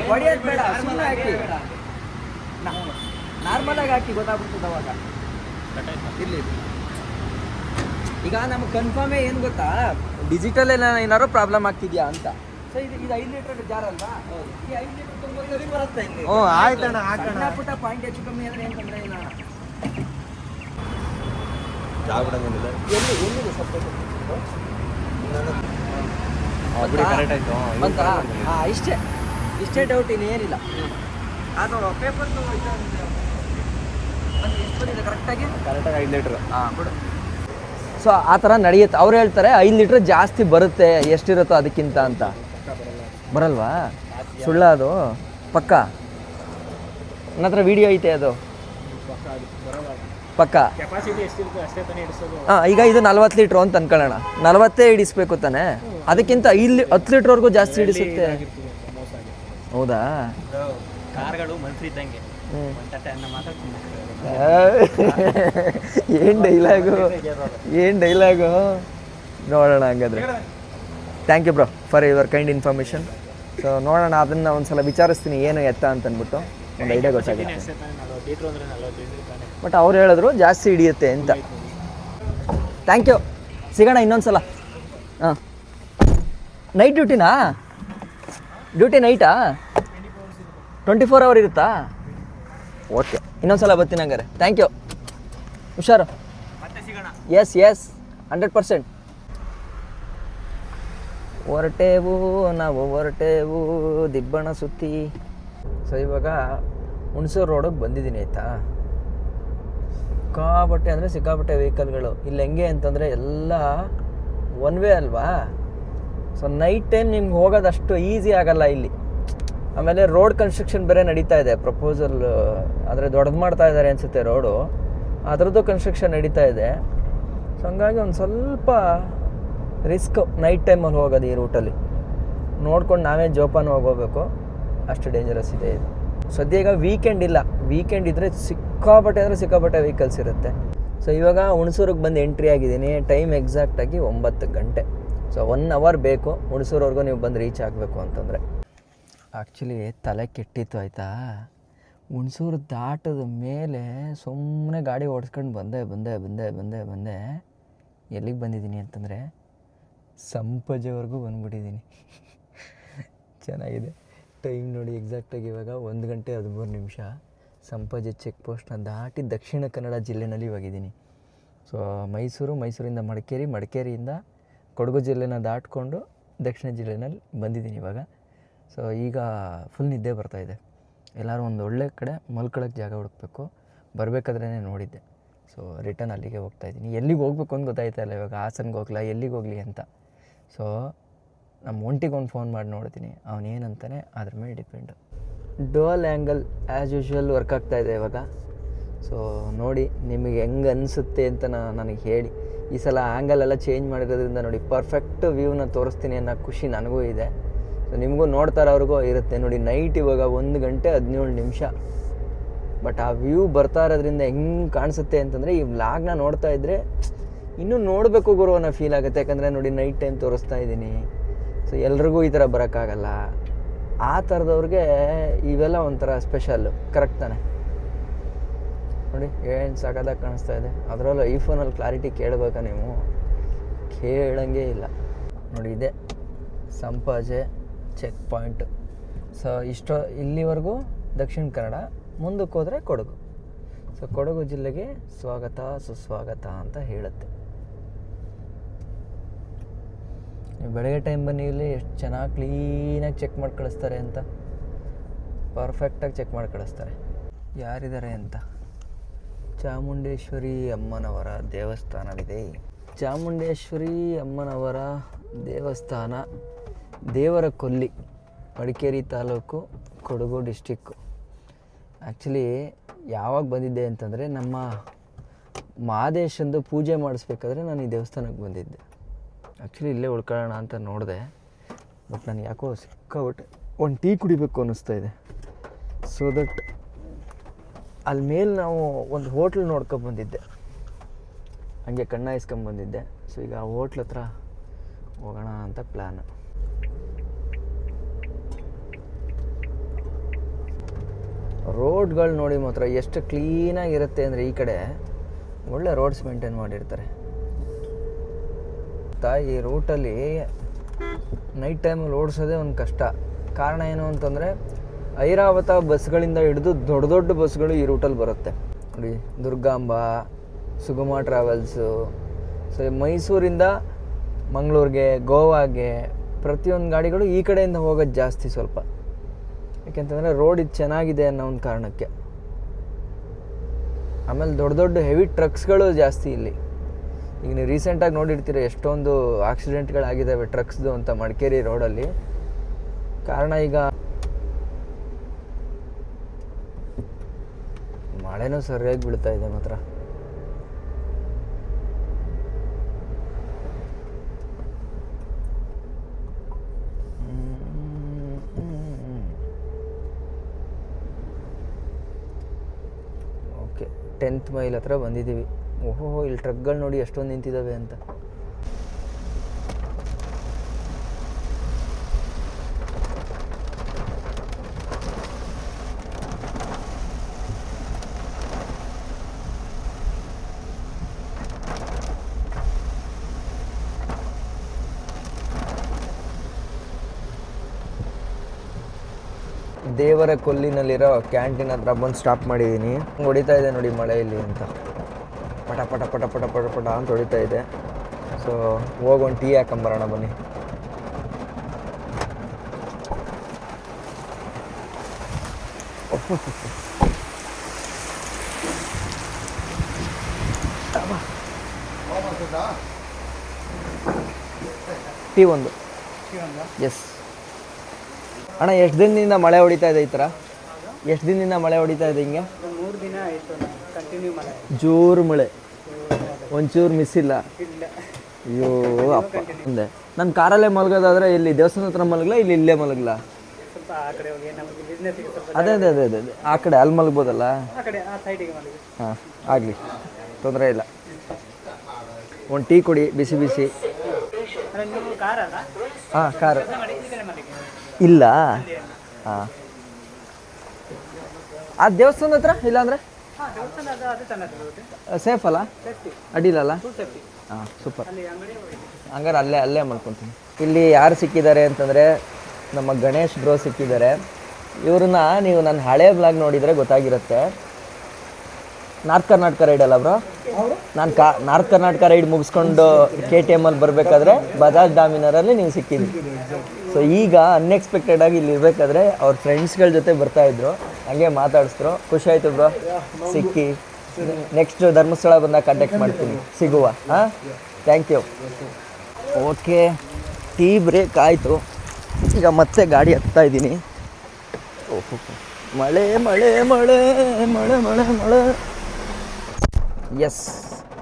ಹೊಡಿಯೋದು ಬೇಡ ಸುಮ್ಮನೆ ಹಾಕಿ. ನಾರ್ಮಲ್ ಆಗಿ ಹಾಕಿ ಗೊತ್ತಾಗ್ಬಿಡ್ತದೆ ಅವಾಗ. ಇರ್ಲಿ ಈಗ ನಮ್ಗೆ ಕನ್ಫರ್ಮೇ ಏನು ಗೊತ್ತಾ? ಡಿಜಿಟಲ್ ಏನಾದ್ರು ಪ್ರಾಬ್ಲಮ್ ಆಗ್ತಿದ್ಯಾ ಅಂತ? ಸೊ ಇದು ಇದು ಐದು ಲೀಟರ್ ಜಾರ್ ಅಲ್ವಾ? ಈ ಐದು ಲೀಟರ್ ತುಂಬಿ ಬರುತ್ತೆ ಇಲ್ಲಿ ಓ ಆಯ್ತಣ್ಣ ಹಾಕೋಣ ಸಣ್ಣ ಪುಟ್ಟ ಪಾಯಿಂಟ್ ಹೆಚ್ಚು ಕಮ್ಮಿ ಅಂದ್ರೆ ಏನಂತಂದ್ರೆ ಇಲ್ಲ. ಎಲ್ಲಿ ಎಲ್ಲಿದೆ ಸಪ್ರೇಟ್ ಕರೆಕ್ಟ್ ಆಯ್ತು. ಬಂತಾ? ಹಾಂ ಇಷ್ಟೇ. ಇಷ್ಟೇ ಡೌಟ್ ಇನ್ನೇನಿಲ್ಲ ಅದು ಪೇಪರ್ದು ಇದು ಎಷ್ಟು ಬಂದಿದೆ ಕರೆಕ್ಟಾಗಿ ಕರೆಕ್ಟಾಗಿ ಐದು ಲೀಟ್ರ್ ಹಾಂ ಬಿಡು ಸೊ ಆ ಥರ ನಡೆಯುತ್ತೆ. ಅವ್ರು ಹೇಳ್ತಾರೆ ಐದು ಲೀಟ್ರ್ ಜಾಸ್ತಿ ಬರುತ್ತೆ ಎಷ್ಟಿರುತ್ತೋ ಅದಕ್ಕಿಂತ ಅಂತ. ಬರಲ್ವಾ? ಸುಳ್ಳ ಅದು. ಪಕ್ಕ. ನನ್ನ ಹತ್ರ ವಿಡಿಯೋ ಐತೆ ಅದು. ಪಕ್ಕ. ಹಾಂ ಈಗ ಇದು ನಲ್ವತ್ತು ಲೀಟ್ರ್ ಅಂತ ಅನ್ಕೊಳ್ಳೋಣ. ನಲ್ವತ್ತೇ ಹಿಡಿಸ್ಬೇಕು ತಾನೆ? ಅದಕ್ಕಿಂತ ಐದು ಹತ್ತು ಲೀಟ್ರ್ವರೆಗೂ ಜಾಸ್ತಿ ಹಿಡಿಸುತ್ತೆ. ಹೌದಾ? ಕಾರ್ಗಳು ಮನ್ಸು ಒಂದು ಏನು ಡೈಲಾಗು ಏನು ಡೈಲಾಗು ನೋಡೋಣ ಹಂಗಾದ್ರೆ. Thank you bro for your kind information so ನೋಡೋಣ, ಅದನ್ನು ಒಂದ್ಸಲ ವಿಚಾರಿಸ್ತೀನಿ, ಏನು ಎತ್ತ ಅಂತ ಅಂದ್ಬಿಟ್ಟು ಒಂದು ಐಡಿಯಾ ಗೊತ್ತಾಗುತ್ತೆ. ಬಟ್ ಅವ್ರು ಹೇಳಿದ್ರು, ಜಾಸ್ತಿ ಹಿಡಿಯುತ್ತೆ ಅಂತ. ಥ್ಯಾಂಕ್ ಯು ಸಿಗೋಣ ಇನ್ನೊಂದು ಸಲ ಹಾಂ ನೈಟ್ ಡ್ಯೂಟಿನಾ ಡ್ಯೂಟಿ ನೈಟಾ ಟ್ವೆಂಟಿ ಫೋರ್ ಅವರ್ ಇರುತ್ತಾ? ಓಕೆ ಇನ್ನೊಂದು ಸಲ ಬರ್ತೀನಿ ಹಂಗಾರೆ. ಥ್ಯಾಂಕ್ ಯು ಹುಷಾರು. ಎಸ್ ಎಸ್ ಹಂಡ್ರೆಡ್ ಪರ್ಸೆಂಟ್ ಹೊರಟೇವು, ನಾವು ಹೊರಟೇವು, ದಿಬ್ಬಣ ಸುತ್ತಿ. ಸೊ ಇವಾಗ ಹುಣಸೂರು ರೋಡಿಗೆ ಬಂದಿದ್ದೀನಿ, ಆಯಿತಾ? ಸಿಕ್ಕಾಬಟ್ಟೆ ಅಂದರೆ ಸಿಕ್ಕಾಬಟ್ಟೆ ವೆಹಿಕಲ್ಗಳು ಇಲ್ಲಿ ಹೆಂಗೆ ಅಂತಂದರೆ ಎಲ್ಲ ಒನ್ ವೇ ಅಲ್ವಾ? ಸೊ ನೈಟ್ ಟೈಮ್ ನಿಮ್ಗೆ ಹೋಗೋದಷ್ಟು ಈಸಿ ಆಗಲ್ಲ ಇಲ್ಲಿ. ಆಮೇಲೆ ರೋಡ್ ಕನ್ಸ್ಟ್ರಕ್ಷನ್ ಬೇರೆ ನಡೀತಾ ಇದೆ. ಪ್ರಪೋಸಲ್ ಅಂದರೆ ದೊಡ್ಡದು ಮಾಡ್ತಾ ಇದ್ದಾರೆ ಅನಿಸುತ್ತೆ ರೋಡು ಅದರದ್ದು ಕನ್ಸ್ಟ್ರಕ್ಷನ್ ನಡೀತಾ ಇದೆ. ಸೊ ಹಂಗಾಗಿ ಒಂದು ಸ್ವಲ್ಪ ರಿಸ್ಕ್ ನೈಟ್ ಟೈಮಲ್ಲಿ ಹೋಗೋದು ಈ ರೂಟಲ್ಲಿ ನೋಡ್ಕೊಂಡು ನಾವೇ ಜೋಪಾನ ಹೋಗೋಬೇಕು. ಅಷ್ಟು ಡೇಂಜರಸ್ ಇದೆ ಇದು. ಸದ್ಯ ವೀಕೆಂಡ್ ಇಲ್ಲ. ವೀಕೆಂಡ್ ಇದ್ದರೆ ಸಿಕ್ಕಾಪಟ್ಟೆ ಅಂದರೆ ಸಿಕ್ಕಾಪಟ್ಟೆ ವೆಹಿಕಲ್ಸ್ ಇರುತ್ತೆ. ಸೊ ಇವಾಗ ಹುಣಸೂರಿಗೆ ಬಂದು ಎಂಟ್ರಿ ಆಗಿದ್ದೀನಿ. ಟೈಮ್ ಎಕ್ಸಾಕ್ಟಾಗಿ ಒಂಬತ್ತು ಗಂಟೆ. ಸೊ ಒನ್ ಅವರ್ ಬೇಕು. ಹುಣಸೂರವರೆಗೂ ನೀವು ಬಂದು ರೀಚ್ ಆಗಬೇಕು ಅಂತಂದರೆ. ಆ್ಯಕ್ಚುಲಿ ತಲೆ ಕೆಟ್ಟಿತ್ತು ಆಯಿತಾ? ಹುಣಸೂರು ದಾಟದ ಮೇಲೆ ಸುಮ್ಮನೆ ಗಾಡಿ ಓಡಿಸ್ಕೊಂಡು ಬಂದೆ ಬಂದೆ ಬಂದೆ ಬಂದೆ ಬಂದೆ. ಎಲ್ಲಿಗೆ ಬಂದಿದ್ದೀನಿ ಅಂತಂದರೆ ಸಂಪಜೆವರೆಗೂ ಬಂದ್ಬಿಟ್ಟಿದ್ದೀನಿ. ಚೆನ್ನಾಗಿದೆ. ಟೈಮ್ ನೋಡಿ ಎಕ್ಸಾಕ್ಟಾಗಿ ಇವಾಗ ಒಂದು ಗಂಟೆ ಹದಿಮೂರು ನಿಮಿಷ. ಸಂಪಜೆ ಚೆಕ್ ಪೋಸ್ಟ್ನ ದಾಟಿ ದಕ್ಷಿಣ ಕನ್ನಡ ಜಿಲ್ಲೆನಲ್ಲಿ ಇವಾಗಿದ್ದೀನಿ. ಸೊ ಮೈಸೂರು, ಮೈಸೂರಿಂದ ಮಡಿಕೇರಿ, ಮಡಿಕೇರಿಯಿಂದ ಕೊಡಗು ಜಿಲ್ಲೆನ ದಾಟ್ಕೊಂಡು ದಕ್ಷಿಣ ಜಿಲ್ಲೆನಲ್ಲಿ ಬಂದಿದ್ದೀನಿ ಇವಾಗ. ಸೊ ಈಗ ಫುಲ್ ನಿದ್ದೆ ಬರ್ತಾಯಿದೆ ಎಲ್ಲರೂ ಒಂದು ಒಳ್ಳೆ ಕಡೆ ಮಲ್ಕೊಳ್ಳೋಕ್ಕೆ ಜಾಗ ಹುಡುಕ್ಬೇಕು. ಬರಬೇಕಾದ್ರೇ ನೋಡಿದ್ದೆ. ಸೊ ರಿಟರ್ನ್ ಅಲ್ಲಿಗೆ ಹೋಗ್ತಾ ಇದ್ದೀನಿ. ಎಲ್ಲಿಗೆ ಹೋಗ್ಬೇಕು ಅಂತ ಗೊತ್ತಾಯ್ತಾ ಇಲ್ಲ. ಇವಾಗ ಹಾಸನ್ಗೆ ಹೋಗ್ಲಾ, ಎಲ್ಲಿಗೆ ಹೋಗಲಿ ಅಂತ. ಸೊ ನಮ್ಮ ಒಂಟಿಗೆ ಒಂದು ಫೋನ್ ಮಾಡಿ ನೋಡ್ತೀನಿ. ಅವನೇನಂತಾನೆ ಅದ್ರ ಮೇಲೆ depend dual angle as usual work ಆಗ್ತಾ ಇದೆ ಇವಾಗ. ಸೊ ನೋಡಿ ನಿಮಗೆ ಹೆಂಗೆ ಅನಿಸುತ್ತೆ ಅಂತ ನಾನು ನನಗೆ ಹೇಳಿ. ಈ ಸಲ ಆ್ಯಂಗಲ್ ಎಲ್ಲ ಚೇಂಜ್ ಮಾಡಿರೋದ್ರಿಂದ ನೋಡಿ ಪರ್ಫೆಕ್ಟ್ ವ್ಯೂನ ತೋರಿಸ್ತೀನಿ ಅನ್ನೋ ಖುಷಿ ನನಗೂ ಇದೆ. ಸೊ ನಿಮಗೂ ನೋಡ್ತಾರವ್ರಿಗೂ ಇರುತ್ತೆ. ನೋಡಿ ನೈಟ್ ಇವಾಗ ಒಂದು ಗಂಟೆ ಹದಿನೇಳು ನಿಮಿಷ. ಬಟ್ ಆ ವ್ಯೂ ಬರ್ತಾ ಇರೋದ್ರಿಂದ ಹೆಂಗೆ ಕಾಣಿಸುತ್ತೆ ಅಂತಂದರೆ, ಈ ವ್ಲಾಗ್ನ ನೋಡ್ತಾ ಇದ್ದರೆ ಇನ್ನೂ ನೋಡಬೇಕು ಗುರು ಅನ್ನೋ ಫೀಲ್ ಆಗುತ್ತೆ. ಯಾಕಂದರೆ ನೋಡಿ ನೈಟ್ ಟೈಮ್ ತೋರಿಸ್ತಾ ಇದ್ದೀನಿ. ಸೊ ಎಲ್ರಿಗೂ ಈ ಥರ ಬರೋಕ್ಕಾಗಲ್ಲ. ಆ ಥರದವ್ರಿಗೆ ಇವೆಲ್ಲ ಒಂಥರ ಸ್ಪೆಷಲ್ಲು ಕರೆಕ್ಟ್ ತಾನೆ? ನೋಡಿ, ಏನು ಸಾಕಾದಾಗ ಕಾಣಿಸ್ತಾ ಇದೆ. ಅದರಲ್ಲೂ ಐಫೋನಲ್ಲಿ ಕ್ಲಾರಿಟಿ ಕೇಳಬೇಕಾ ನೀವು? ಕೇಳಂಗೆ ಇಲ್ಲ. ನೋಡಿ, ಇದೆ. ಸಂಪಾಜೆ. ಚೆಕ್ ಪಾಯಿಂಟ್ ಸೊ ಇಷ್ಟೋ, ಇಲ್ಲಿವರೆಗೂ ದಕ್ಷಿಣ ಕನ್ನಡ, ಮುಂದಕ್ಕೆ ಹೋದರೆ ಕೊಡಗು. ಸೊ ಕೊಡಗು ಜಿಲ್ಲೆಗೆ ಸ್ವಾಗತ, ಸುಸ್ವಾಗತ ಅಂತ ಹೇಳುತ್ತೆ. ಬೆಳಗ್ಗೆ ಟೈಮ್ ಬನ್ನಿ, ಇಲ್ಲಿ ಎಷ್ಟು ಚೆನ್ನಾಗಿ ಕ್ಲೀನಾಗಿ ಚೆಕ್ ಮಾಡಿ ಕಳಿಸ್ತಾರೆ ಅಂತ. ಪರ್ಫೆಕ್ಟಾಗಿ ಚೆಕ್ ಮಾಡಿ ಕಳಿಸ್ತಾರೆ. ಯಾರಿದ್ದಾರೆ ಅಂತ? ಚಾಮುಂಡೇಶ್ವರಿ ಅಮ್ಮನವರ ದೇವಸ್ಥಾನವಿದೆ. ಚಾಮುಂಡೇಶ್ವರಿ ಅಮ್ಮನವರ ದೇವಸ್ಥಾನ. ದೇವರ ಕೊಲ್ಲಿ, ಮಡಿಕೇರಿ ತಾಲೂಕು ಕೊಡಗು ಡಿಸ್ಟಿಕ್ಕು ಆ್ಯಕ್ಚುಲಿ ಯಾವಾಗ ಬಂದಿದ್ದೆ ಅಂತಂದರೆ ನಮ್ಮ ಮಾದೇಶಂದು ಪೂಜೆ ಮಾಡಿಸ್ಬೇಕಾದ್ರೆ ನಾನು ಈ ದೇವಸ್ಥಾನಕ್ಕೆ ಬಂದಿದ್ದೆ. ಆ್ಯಕ್ಚುಲಿ ಇಲ್ಲೇ ಉಳ್ಕೊಳ್ಳೋಣ ಅಂತ ನೋಡಿದೆ. ಬಟ್ ನಾನು ಯಾಕೋ ಸಿಕ್ಕಾಬಿಟ್ಟೆ ಒಂದು ಟೀ ಕುಡಿಬೇಕು ಅನ್ನಿಸ್ತಾ ಇದೆ. ಸೊ ದಟ್ ಅಲ್ಲಿ ಮೇಲೆ ನಾವು ಒಂದು ಹೋಟ್ಲ್ ನೋಡ್ಕೊಂಬಂದಿದ್ದೆ ಹಂಗೆ ಕಣ್ಣ ಇಸ್ಕೊಂಬಂದಿದ್ದೆ ಸೊ ಈಗ ಆ ಹೋಟ್ಲ್ ಹತ್ರ ಹೋಗೋಣ ಅಂತ ಪ್ಲ್ಯಾನ್ ರೋಡ್ಗಳು ನೋಡಿ ಮಾತ್ರ ಎಷ್ಟು ಕ್ಲೀನಾಗಿರುತ್ತೆ ಅಂದರೆ ಈ ಕಡೆ ಒಳ್ಳೆ ರೋಡ್ಸ್ ಮೇಂಟೈನ್ ಮಾಡಿರ್ತಾರೆ. ತಾಯಿ ಈ ರೂಟಲ್ಲಿ ನೈಟ್ ಟೈಮಲ್ಲಿ ಓಡಿಸೋದೇ ಒಂದು ಕಷ್ಟ. ಕಾರಣ ಏನು ಅಂತಂದರೆ ಐರಾವತ ಬಸ್ಗಳಿಂದ ಹಿಡಿದು ದೊಡ್ಡ ದೊಡ್ಡ ಬಸ್ಗಳು ಈ ರೂಟಲ್ಲಿ ಬರುತ್ತೆ. ನೋಡಿ, ದುರ್ಗಾಂಬ, ಸುಗಮ ಟ್ರಾವೆಲ್ಸು ಸೊ ಮೈಸೂರಿಂದ ಮಂಗಳೂರಿಗೆ, ಗೋವಾಗೆ ಪ್ರತಿಯೊಂದು ಗಾಡಿಗಳು ಈ ಕಡೆಯಿಂದ ಹೋಗೋದು ಜಾಸ್ತಿ ಸ್ವಲ್ಪ. ಯಾಕೆಂತಂದರೆ ರೋಡ್ ಇದು ಚೆನ್ನಾಗಿದೆ ಅನ್ನೋ ಒಂದು ಕಾರಣಕ್ಕೆ. ಆಮೇಲೆ ದೊಡ್ಡ ದೊಡ್ಡ ಹೆವಿ ಟ್ರಕ್ಸ್ಗಳು ಜಾಸ್ತಿ ಇಲ್ಲಿ. ಈಗ ನೀವು ರೀಸೆಂಟಾಗಿ ನೋಡಿರ್ತೀರ ಎಷ್ಟೊಂದು ಆಕ್ಸಿಡೆಂಟ್ಗಳಾಗಿದ್ದಾವೆ ಟ್ರಕ್ಸ್ದು ಅಂತ ಮಡಿಕೇರಿ ರೋಡಲ್ಲಿ. ಕಾರಣ ಈಗ ಮಳೆನೂ ಸರಿಯಾಗಿ ಬೀಳ್ತಾ ಇದೆ ಮಾತ್ರ ಓಕೆ ಟೆಂತ್ ಮೈಲ್ ಹತ್ರ ಬಂದಿದ್ದೀವಿ. ಓಹೋ ಇಲ್ಲಿ ಟ್ರಕ್ಗಳು ನೋಡಿ ಎಷ್ಟೊಂದು ನಿಂತಿದ್ದಾವೆ ಅಂತ. ದೇವರ ಕೊಲ್ಲಿನಲ್ಲಿರೋ ಕ್ಯಾಂಟೀನ್ ಹತ್ರ ಬಂದು ಸ್ಟಾಪ್ ಮಾಡಿದ್ದೀನಿ ಹೊಡಿತಾ ಇದೆ ನೋಡಿ ಮಳೆ ಇಲ್ಲಿ ಅಂತ. ಪಟ ಪಟ ಪಟ ಪಟ ಪಟ ಪಟ ಅಂತ ಹೊಡಿತಾ ಇದೆ. ಸೊ ಹೋಗೊಂಡು ಟೀ ಹಾಕೊಂಬರೋಣ ಬನ್ನಿ. ಟೀ ಒಂದು. ಎಸ್ ಅಣ್ಣ ಎಷ್ಟು ದಿನದಿಂದ ಮಳೆ ಹೊಡಿತಾ ಇದೆ ಈ ಥರ? ಎಷ್ಟು ದಿನದಿಂದ ಮಳೆ ಹೊಡಿತಾ ಇದೆ ಹಿಂಗೆ? ಮೂರು ದಿನ ಆಯಿತು ಕಂಟಿನ್ಯೂ ಮಳೆ. ಜೋರು ಮಳೆ. ಒಂಚೂರು ಮಿಸ್ ಇಲ್ಲ. ಅಯ್ಯೋ ಅಪ್ಪ. ಮುಂದೆ ನನ್ನ ಕಾರಲ್ಲೇ ಮಲಗೋದಾದ್ರೆ ಇಲ್ಲಿ ದೇವಸ್ಥಾನ ಹತ್ರ ಮಲಗಲ ಇಲ್ಲಿ ಇಲ್ಲೇ ಮಲಗಲ್ಲ ಅದೇ ಅದೇ ಅದೇ ಅದೇ ಅದೇ. ಆ ಕಡೆ ಅಲ್ಲಿ ಮಲಗ್ಬೋದಲ್ಲ? ಹಾಂ ಆಗಲಿ. ತೊಂದರೆ ಇಲ್ಲ. ಒಂದು ಟೀ ಕುಡಿ ಬಿಸಿ ಬಿಸಿ. ಹಾಂ ಕಾರ್. ಇಲ್ಲ. ಹಾಂ ಆ ದೇವಸ್ಥಾನ ಹತ್ರ ಇಲ್ಲಾಂದರೆ ಸೇಫ್ ಅಲ್ಲ? ಫುಲ್ ಹಾಂ ಸೂಪರ್ ಹಂಗಾರೆ ಅಲ್ಲೇ ಅಲ್ಲೇ ಮಾಡ್ಕೊತೀನಿ ಇಲ್ಲಿ ಯಾರು ಸಿಕ್ಕಿದ್ದಾರೆ ಅಂತಂದರೆ ನಮ್ಮ ಗಣೇಶ್ ಬ್ರೋ ಸಿಕ್ಕಿದ್ದಾರೆ. ಇವ್ರನ್ನ ನೀವು ನನ್ನ ಹಳೆ ಬ್ಲಾಗ್ ನೋಡಿದರೆ ಗೊತ್ತಾಗಿರುತ್ತೆ. ನಾರ್ತ್ ಕರ್ನಾಟಕ ರೈಡ್ ಅಲ್ಲ ಬ್ರೋ ನಾನು ಕಾ, ನಾರ್ತ್ ಕರ್ನಾಟಕ ರೈಡ್ ಮುಗಿಸ್ಕೊಂಡು ಕೆ ಟಿ ಎಮ್ಮಲ್ಲಿ ಬರಬೇಕಾದ್ರೆ ಬಜಾಜ್ ಡಾಮಿನರಲ್ಲಿ ನೀವು ಸಿಕ್ಕಿದ್ರಿ ಸೊ ಈಗ ಅನ್ಎಕ್ಸ್ಪೆಕ್ಟೆಡ್ ಆಗಿ ಇಲ್ಲಿ ಇರಬೇಕಾದ್ರೆ ಅವ್ರ ಫ್ರೆಂಡ್ಸ್ಗಳ ಜೊತೆ ಬರ್ತಾಯಿದ್ರು ಹಂಗೆ ಮಾತಾಡಿಸ್ರು ಖುಷಿ ಆಯಿತು ಬ್ರೋ ಸಿಕ್ಕಿ. ನೆಕ್ಸ್ಟ್ ಧರ್ಮಸ್ಥಳ ಬಂದಾಗ ಕಾಂಟ್ಯಾಕ್ಟ್ ಮಾಡ್ತೀನಿ. ಸಿಗುವ, ಹಾಂ? Thank you okay tea break ಆಯಿತು. ಈಗ ಮತ್ತೆ ಗಾಡಿ ಹತ್ತಾ ಇದ್ದೀನಿ. ಓಹೋ. ಮಳೆ ಮಳೆ ಮಳೆ ಮಳೆ ಮಳೆ ಮಳೆ. ಎಸ್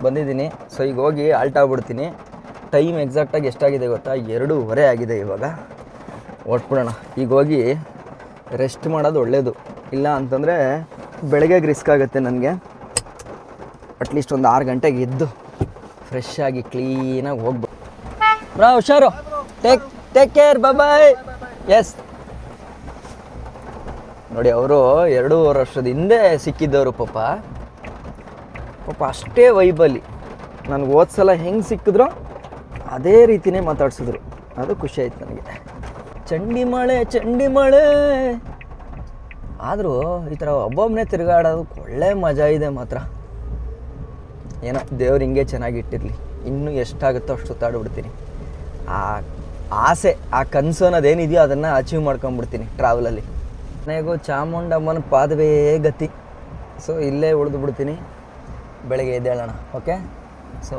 ಬಂದಿದ್ದೀನಿ. ಸೊ ಈಗ ಹೋಗಿ ಆಲ್ಟ್ ಆಗ್ಬಿಡ್ತೀನಿ. ಟೈಮ್ ಎಕ್ಸಾಕ್ಟಾಗಿ ಎಷ್ಟಾಗಿದೆ ಗೊತ್ತಾ? ಎರಡೂವರೆ ಆಗಿದೆ ಇವಾಗ. ಹೊಟ್ಬಿಡೋಣ ಈಗ ಹೋಗಿ ರೆಸ್ಟ್ ಮಾಡೋದು ಒಳ್ಳೆಯದು ಇಲ್ಲ ಅಂತಂದರೆ ಬೆಳಗ್ಗೆಗೆ ರಿಸ್ಕ್ ಆಗುತ್ತೆ ನನಗೆ. ಅಟ್ಲೀಸ್ಟ್ ಒಂದು ಆರು ಗಂಟೆಗೆ ಎದ್ದು ಫ್ರೆಶ್ ಆಗಿ ಕ್ಲೀನಾಗಿ ಹೋಗ್ಬೋದು ಬ್ರಾ, ಹುಷಾರು. Take take care bye yes ನೋಡಿ, ಅವರು ಎರಡೂವರೆ ವರ್ಷದ ಹಿಂದೆ ಸಿಕ್ಕಿದ್ದವರು ಪಾಪ. ಪಾಪ ಅಷ್ಟೇ ವೈಬಲ್ಲಿ. ನನಗೆ ಓದ್ಸಲ ಸಲ ಹೆಂಗೆ ಸಿಕ್ಕಿದ್ರೋ ಅದೇ ರೀತಿನೇ ಮಾತಾಡ್ಸಿದ್ರು. ಅದು ಖುಷಿ ಆಯ್ತು ನನಗೆ. ಚಂಡಿ ಮಳೆ ಚಂಡಿ ಮಳೆ. ಆದರೂ ಈ ಥರ ಒಬ್ಬೊಬ್ಬನೇ ತಿರುಗಾಡೋದಕ್ಕೆ ಒಳ್ಳೆ ಮಜಾ ಇದೆ ಮಾತ್ರ. ಏನೋ ದೇವ್ರು ಹಿಂಗೆ ಚೆನ್ನಾಗಿ ಇಟ್ಟಿರಲಿ. ಇನ್ನೂ ಎಷ್ಟಾಗುತ್ತೋ ಅಷ್ಟು ಸುತ್ತಾಡ್ಬಿಡ್ತೀನಿ. ಆ ಆಸೆ, ಆ ಕನಸು ಅನ್ನೋದೇನಿದೆಯೋ ಅದನ್ನು ಅಚೀವ್ ಮಾಡ್ಕೊಂಬಿಡ್ತೀನಿ ಟ್ರಾವೆಲಲ್ಲಿ ನನಗೂ ಚಾಮುಂಡಮ್ಮನ ಪಾದವೇ ಗತಿ. ಸೊ ಇಲ್ಲೇ ಉಳಿದು ಬಿಡ್ತೀನಿ ಬೆಳಗ್ಗೆ ಎದ್ದೇಳೋಣ ಓಕೆ ಸೊ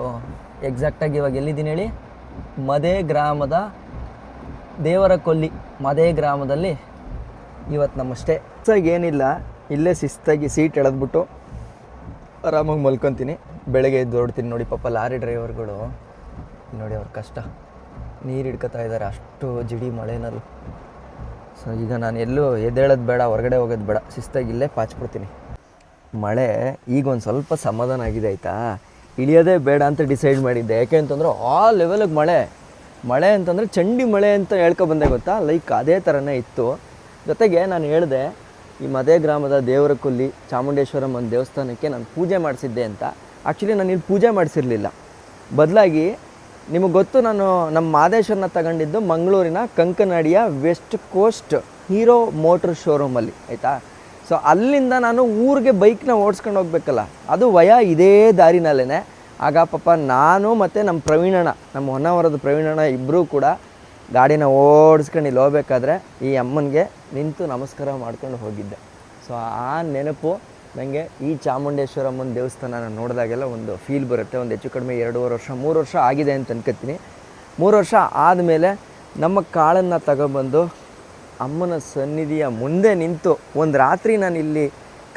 ಎಕ್ಸಾಕ್ಟಾಗಿ ಇವಾಗ ಎಲ್ಲಿದ್ದೀನಿ ಹೇಳಿ? ಮದೇ ಗ್ರಾಮದ ದೇವರ ಕೊಲ್ಲಿ ಮದೇ ಗ್ರಾಮದಲ್ಲಿ ಇವತ್ತು ನಮ್ಮ ಸ್ಟೇ ಏನಿಲ್ಲ, ಇಲ್ಲೇ ಶಿಸ್ತಾಗಿ ಸೀಟ್ ಎಳೆದ್ಬಿಟ್ಟು ಆರಾಮಾಗಿ ಮಲ್ಕೊತೀನಿ. ಬೆಳಗ್ಗೆ ಎದ್ದು ಹೊರಡ್ತೀನಿ ನೋಡಿ ಪಾಪ ಲಾರಿ ಡ್ರೈವರ್ಗಳು ನೋಡಿ ಅವ್ರ ಕಷ್ಟ. ನೀರು ಹಿಡ್ಕೊತಾ ಇದ್ದಾರೆ, ಅಷ್ಟು ಜಿಡಿ ಮಳೆನಲ್ಲೂ. ಸೊ ಈಗ ನಾನು ಎಲ್ಲೂ ಎದ್ದೇಳೋದು ಬೇಡ, ಹೊರಗಡೆ ಹೋಗೋದು ಬೇಡ. ಶಿಸ್ತಾಗಿ ಇಲ್ಲೇ ಪಾಚ್ಬಿಡ್ತೀನಿ ಮಳೆ ಈಗ ಒಂದು ಸ್ವಲ್ಪ ಸಮಾಧಾನ ಆಗಿದೆ ಆಯಿತಾ? ಇಳಿಯೋದೇ ಬೇಡ ಅಂತ ಡಿಸೈಡ್ ಮಾಡಿದ್ದೆ. ಯಾಕೆ ಅಂತಂದ್ರೆ ಆ ಲೆವೆಲಿಗೆ ಮಳೆ. ಮಳೆ ಅಂತಂದರೆ ಚಂಡಿ ಮಳೆ ಅಂತ ಹೇಳ್ಕೊ ಬಂದೆ ಗೊತ್ತಾ? ಲೈಕ್ ಅದೇ ಥರನೇ ಇತ್ತು. ಜೊತೆಗೆ ನಾನು ಹೇಳಿದೆ, ಈ ಮದೇ ಗ್ರಾಮದ ದೇವರ ಕೊಲ್ಲಿ ಒಂದು ದೇವಸ್ಥಾನಕ್ಕೆ ನಾನು ಪೂಜೆ ಮಾಡಿಸಿದ್ದೆ ಅಂತ. ಆ್ಯಕ್ಚುಲಿ ನಾನು ಇಲ್ಲಿ ಪೂಜೆ ಮಾಡಿಸಿರಲಿಲ್ಲ. ಬದಲಾಗಿ ನಿಮಗೆ ಗೊತ್ತು, ನಾನು ನಮ್ಮ ಮಾದೇಶ್ವರನ ತಗೊಂಡಿದ್ದು ಮಂಗಳೂರಿನ ಕಂಕನಾಡಿಯ ವೆಸ್ಟ್ ಕೋಸ್ಟ್ ಹೀರೋ ಮೋಟ್ರ್ ಶೋರೂಮಲ್ಲಿ ಆಯಿತಾ? ಸೊ ಅಲ್ಲಿಂದ ನಾನು ಊರಿಗೆ ಬೈಕ್ನ ಓಡಿಸ್ಕೊಂಡು ಹೋಗ್ಬೇಕಲ್ಲ, ಅದು ವಯ ಇದೇ ದಾರಿನಲ್ಲೇ ಆಗ ಪಾಪ ನಾನು ಮತ್ತು ನಮ್ಮ ಪ್ರವೀಣಣ್ಣ ನಮ್ಮ ಹೊನ್ನವರದ ಪ್ರವೀಣಣ್ಣ ಇಬ್ಬರೂ ಕೂಡ ಗಾಡಿನ ಓಡಿಸ್ಕೊಂಡು ಇಲ್ಲಿ ಹೋಗ್ಬೇಕಾದ್ರೆ ಈ ಅಮ್ಮನಿಗೆ ನಿಂತು ನಮಸ್ಕಾರ ಮಾಡ್ಕೊಂಡು ಹೋಗಿದ್ದೆ. ಸೊ ಆ ನೆನಪು ನನಗೆ ಈ ಚಾಮುಂಡೇಶ್ವರಮ್ಮನ ದೇವಸ್ಥಾನ ನೋಡಿದಾಗೆಲ್ಲ ಒಂದು ಫೀಲ್ ಬರುತ್ತೆ. ಒಂದು ಹೆಚ್ಚು ಕಡಿಮೆ ಎರಡೂವರೆ ವರ್ಷ, ಮೂರು ವರ್ಷ ಆಗಿದೆ ಅಂತ ಅನ್ಕೋತೀನಿ ಮೂರು ವರ್ಷ ಆದಮೇಲೆ ನಮ್ಮ ಕಾಳನ್ನು ತಗೊಬಂದು ಅಮ್ಮನ ಸನ್ನಿಧಿಯ ಮುಂದೆ ನಿಂತು ಒಂದು ರಾತ್ರಿ ನಾನು ಇಲ್ಲಿ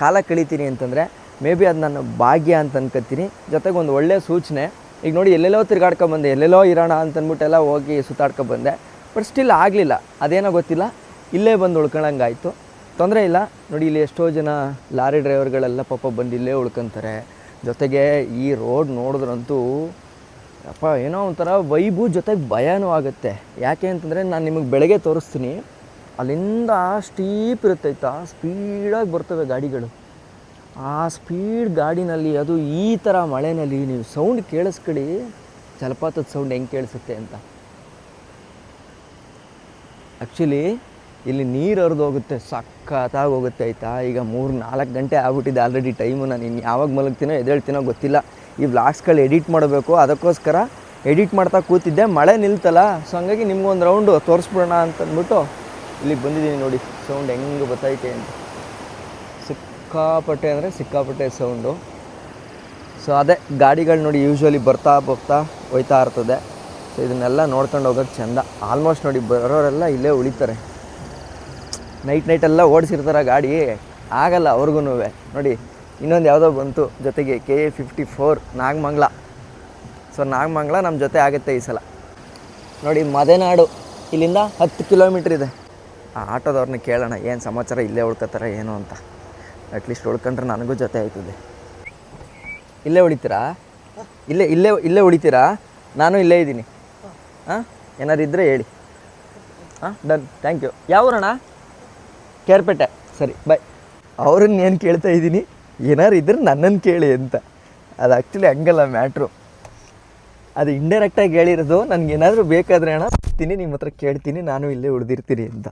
ಕಾಲ ಕಳೀತೀನಿ ಅಂತಂದರೆ, ಮೇ ಬಿ ಅದು ನನ್ನ ಭಾಗ್ಯ ಅಂತ ಅನ್ಕೋತೀನಿ ಜೊತೆಗೆ ಒಂದು ಒಳ್ಳೆಯ ಸೂಚನೆ. ಈಗ ನೋಡಿ ಎಲ್ಲೆಲ್ಲೋ ತಿರ್ಗಾಡ್ಕೊಂಬಂದೆ ಎಲ್ಲೆಲ್ಲೋ ಇರೋಣ ಅಂತಂದ್ಬಿಟ್ಟೆಲ್ಲ ಹೋಗಿ ಸುತ್ತಾಡ್ಕೊಬಂದೆ ಬಟ್ ಸ್ಟಿಲ್ ಆಗಲಿಲ್ಲ. ಅದೇನೋ ಗೊತ್ತಿಲ್ಲ. ಇಲ್ಲೇ ಬಂದು ಉಳ್ಕೊಳಂಗಾಯಿತು ತೊಂದರೆ ಇಲ್ಲ. ನೋಡಿ ಇಲ್ಲಿ ಎಷ್ಟೋ ಜನ ಲಾರಿ ಡ್ರೈವರ್ಗಳೆಲ್ಲ ಪಾಪ ಬಂದು ಇಲ್ಲೇ ಉಳ್ಕೊಂತಾರೆ. ಜೊತೆಗೆ ಈ ರೋಡ್ ನೋಡಿದ್ರಂತೂ ಅಪ್ಪ ಏನೋ ಒಂಥರ ವೈಬು ಜೊತೆಗೆ ಭಯನೂ ಆಗುತ್ತೆ. ಯಾಕೆ ಅಂತಂದರೆ ನಾನು ನಿಮಗೆ ಬೆಳಗ್ಗೆ ತೋರಿಸ್ತೀನಿ. ಅಲ್ಲಿಂದ ಸ್ಟೀಪ್ ಇರುತ್ತೈತಾ ಸ್ಪೀಡಾಗಿ ಬರ್ತವೆ ಗಾಡಿಗಳು. ಆ ಸ್ಪೀಡ್ ಗಾಡಿನಲ್ಲಿ ಅದು ಈ ಥರ ಮಳೆನಲ್ಲಿ ನೀವು ಸೌಂಡ್ ಕೇಳಿಸ್ಕೊಳ್ಳಿ. ಜಲಪಾತದ ಸೌಂಡ್ ಹೆಂಗೆ ಕೇಳಿಸುತ್ತೆ ಅಂತ. ಆ್ಯಕ್ಚುಲಿ ಇಲ್ಲಿ ನೀರು ಹರಿದು ಹೋಗುತ್ತೆ, ಸಖತ್ತಾಗಿ ಹೋಗುತ್ತೆ ಆಯಿತಾ? ಈಗ ಮೂರು ನಾಲ್ಕು ಗಂಟೆ ಆಗ್ಬಿಟ್ಟಿದೆ ಆಲ್ರೆಡಿ ಟೈಮು ನಾನು ಇನ್ನು ಯಾವಾಗ ಮಲಗ್ತೀನೋ ಎದೇಳ್ತೀನೋ ಗೊತ್ತಿಲ್ಲ. ಈ ವ್ಲಾಗ್ಸ್ಗಳು ಎಡಿಟ್ ಮಾಡಬೇಕು, ಅದಕ್ಕೋಸ್ಕರ ಎಡಿಟ್ ಮಾಡ್ತಾ ಕೂತಿದ್ದೆ. ಮಳೆ ನಿಲ್ತಲ್ಲ ಸೊ ಹಂಗಾಗಿ ನಿಮ್ಗೊಂದು ರೌಂಡು ತೋರಿಸ್ಬಿಡೋಣ ಅಂತಂದ್ಬಿಟ್ಟು ಇಲ್ಲಿಗೆ ಬಂದಿದ್ದೀನಿ ನೋಡಿ ಸೌಂಡ್ ಹೆಂಗೆ ಬರ್ತೈತೆ ಅಂತ. ಸಿಕ್ಕಾಪಟ್ಟೆ ಅಂದರೆ ಸಿಕ್ಕಾಪಟ್ಟೆ ಸೌಂಡು ಸೊ ಅದೇ ಗಾಡಿಗಳು ನೋಡಿ ಯೂಶ್ವಲಿ ಬರ್ತಾ ಬರ್ತಾ ಹೋಯ್ತಾ ಇರ್ತದೆ. ಸೊ ಇದನ್ನೆಲ್ಲ ನೋಡ್ಕೊಂಡು ಹೋಗೋಕ್ಕೆ ಚೆಂದ. ಆಲ್ಮೋಸ್ಟ್ ನೋಡಿ ಬರೋರೆಲ್ಲ ಇಲ್ಲೇ ಉಳಿತಾರೆ. ನೈಟ್ ನೈಟೆಲ್ಲ ಓಡಿಸಿರ್ತಾರೆ ಗಾಡಿ. ಆಗಲ್ಲ ಅವ್ರಿಗೂ ನೋಡಿ, ಇನ್ನೊಂದು ಯಾವುದೋ ಬಂತು. ಜೊತೆಗೆ K A fifty four Nagamangala. So Nagamangala ನಮ್ಮ ಜೊತೆ ಆಗುತ್ತೆ ಈ ಸಲ. ನೋಡಿ, ಮದೆನಾಡು. ಇಲ್ಲಿಂದ ಹತ್ತು ಕಿಲೋಮೀಟ್ರ್ ಇದೆ. ಆ ಆಟೋದವ್ರನ್ನ ಕೇಳೋಣ, ಏನು ಸಮಾಚಾರ ಇಲ್ಲೇ ಉಳ್ಕೋತಾರೆ, ಏನು ಅಂತ. ಅಟ್ಲೀಸ್ಟ್ ಉಳ್ಕೊಂಡ್ರೆ ನನಗೂ ಜೊತೆ ಆಯ್ತದೆ. ಇಲ್ಲೇ ಉಳಿತೀರಾ? ಇಲ್ಲೇ ಇಲ್ಲೇ ಇಲ್ಲೇ ಉಳಿತೀರಾ? ನಾನು ಇಲ್ಲೇ ಇದ್ದೀನಿ. ಹಾಂ ಏನಾದ್ರು ಇದ್ದರೆ ಹೇಳಿ. ಹಾಂ ಡನ್ ಥ್ಯಾಂಕ್ ಯು ಯಾವ ಊರಣ್ಣ? ಕೇರ್ಪೇಟೆ. ಸರಿ ಬಾಯ್ ಅವ್ರನ್ನ ಏನು ಕೇಳ್ತಾ ಇದ್ದೀನಿ? ಏನಾರು ಇದ್ರೆ ನನ್ನನ್ನು ಕೇಳಿ ಅಂತ. ಅದು ಆ್ಯಕ್ಚುಲಿ ಹಂಗಲ್ಲ ಮ್ಯಾಟ್ರು ಅದು ಇಂಡೈರೆಕ್ಟಾಗಿ ಹೇಳಿರೋದು ನನಗೇನಾದರೂ ಬೇಕಾದರೆ ಅಣ್ಣ, ತಿನ್ನಿ ನಿಮ್ಮ ಹತ್ರ ಕೇಳ್ತೀನಿ, ನಾನು ಇಲ್ಲೇ ಉಳಿದಿರ್ತೀನಿ ಅಂತ.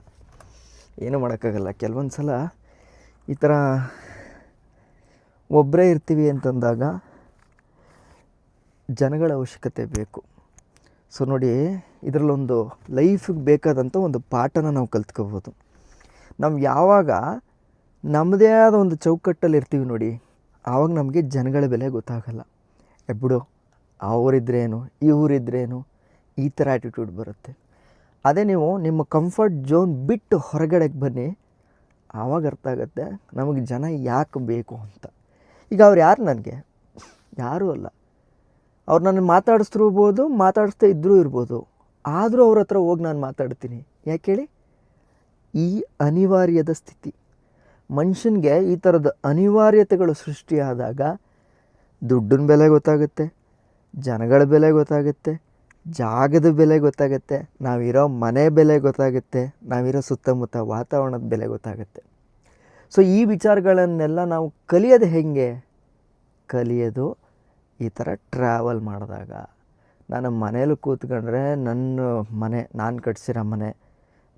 ಏನೂ ಮಾಡೋಕ್ಕಾಗಲ್ಲ. ಕೆಲವೊಂದು ಸಲ ಈ ಥರ ಒಬ್ಬರೇ ಇರ್ತೀವಿ ಅಂತಂದಾಗ ಜನಗಳ ಅವಶ್ಯಕತೆ ಬೇಕು. ಸೊ, ನೋಡಿ, ಇದರಲ್ಲೊಂದು ಲೈಫಿಗೆ ಬೇಕಾದಂಥ ಒಂದು ಪಾಠನ ನಾವು ಕಲ್ತ್ಕೋಬೋದು. ನಾವು ಯಾವಾಗ ನಮ್ಮದೇ ಆದ ಒಂದು ಚೌಕಟ್ಟಲ್ಲಿ ಇರ್ತೀವಿ ನೋಡಿ, ಆವಾಗ ನಮಗೆ ಜನಗಳ ಬೆಲೆ ಗೊತ್ತಾಗಲ್ಲ. ಎಬ್ಬಿಡು, ಅವರಿದ್ರೇನು, ಇವರಿದ್ರೇನು, ಈ ಥರ ಆ್ಯಟಿಟ್ಯೂಡ್ ಬರುತ್ತೆ. ಅದೇ ನೀವು ನಿಮ್ಮ ಕಂಫರ್ಟ್ ಝೋನ್ ಬಿಟ್ಟು ಹೊರಗಡೆಗೆ ಬನ್ನಿ. ಆವಾಗ ಅರ್ಥ ಆಗುತ್ತೆ, ನಮಗೆ ಜನ ಯಾಕೆ ಬೇಕು ಅಂತ. ಈಗ ಅವ್ರು ಯಾರು ನನಗೆ? ಯಾರೂ ಅಲ್ಲ. ಅವ್ರು ನನ್ನ ಮಾತಾಡಿಸ್ತಿರ್ಬೋದು ಮಾತಾಡಿಸ್ತಾ ಇದ್ದರೂ ಇರ್ಬೋದು. ಆದರೂ ಅವ್ರ ಹತ್ರ ಹೋಗಿ ನಾನು ಮಾತಾಡ್ತೀನಿ. ಯಾಕೆ ಹೇಳಿ? ಈ ಅನಿವಾರ್ಯದ ಸ್ಥಿತಿ. ಮನುಷ್ಯನಿಗೆ ಈ ಥರದ ಅನಿವಾರ್ಯತೆಗಳು ಸೃಷ್ಟಿಯಾದಾಗ ದುಡ್ಡಿನ ಬೆಲೆ ಗೊತ್ತಾಗುತ್ತೆ, ಜನಗಳ ಬೆಲೆ ಗೊತ್ತಾಗುತ್ತೆ ಜಾಗದ ಬೆಲೆ ಗೊತ್ತಾಗುತ್ತೆ, ನಾವಿರೋ ಮನೆ ಬೆಲೆ ಗೊತ್ತಾಗುತ್ತೆ, ನಾವಿರೋ ಸುತ್ತಮುತ್ತ ವಾತಾವರಣದ ಬೆಲೆ ಗೊತ್ತಾಗುತ್ತೆ. ಸೊ ಈ ವಿಚಾರಗಳನ್ನೆಲ್ಲ ನಾವು ಕಲಿಯೋದು ಹೇಗೆ? ಕಲಿಯೋದು ಈ ಥರ ಟ್ರಾವೆಲ್ ಮಾಡಿದಾಗ. ನಾನು ಮನೇಲಿ ಕೂತ್ಕೊಂಡ್ರೆ ನನ್ನ ಮನೆ, ನಾನು ಕಟ್ಸಿರೋ ಮನೆ,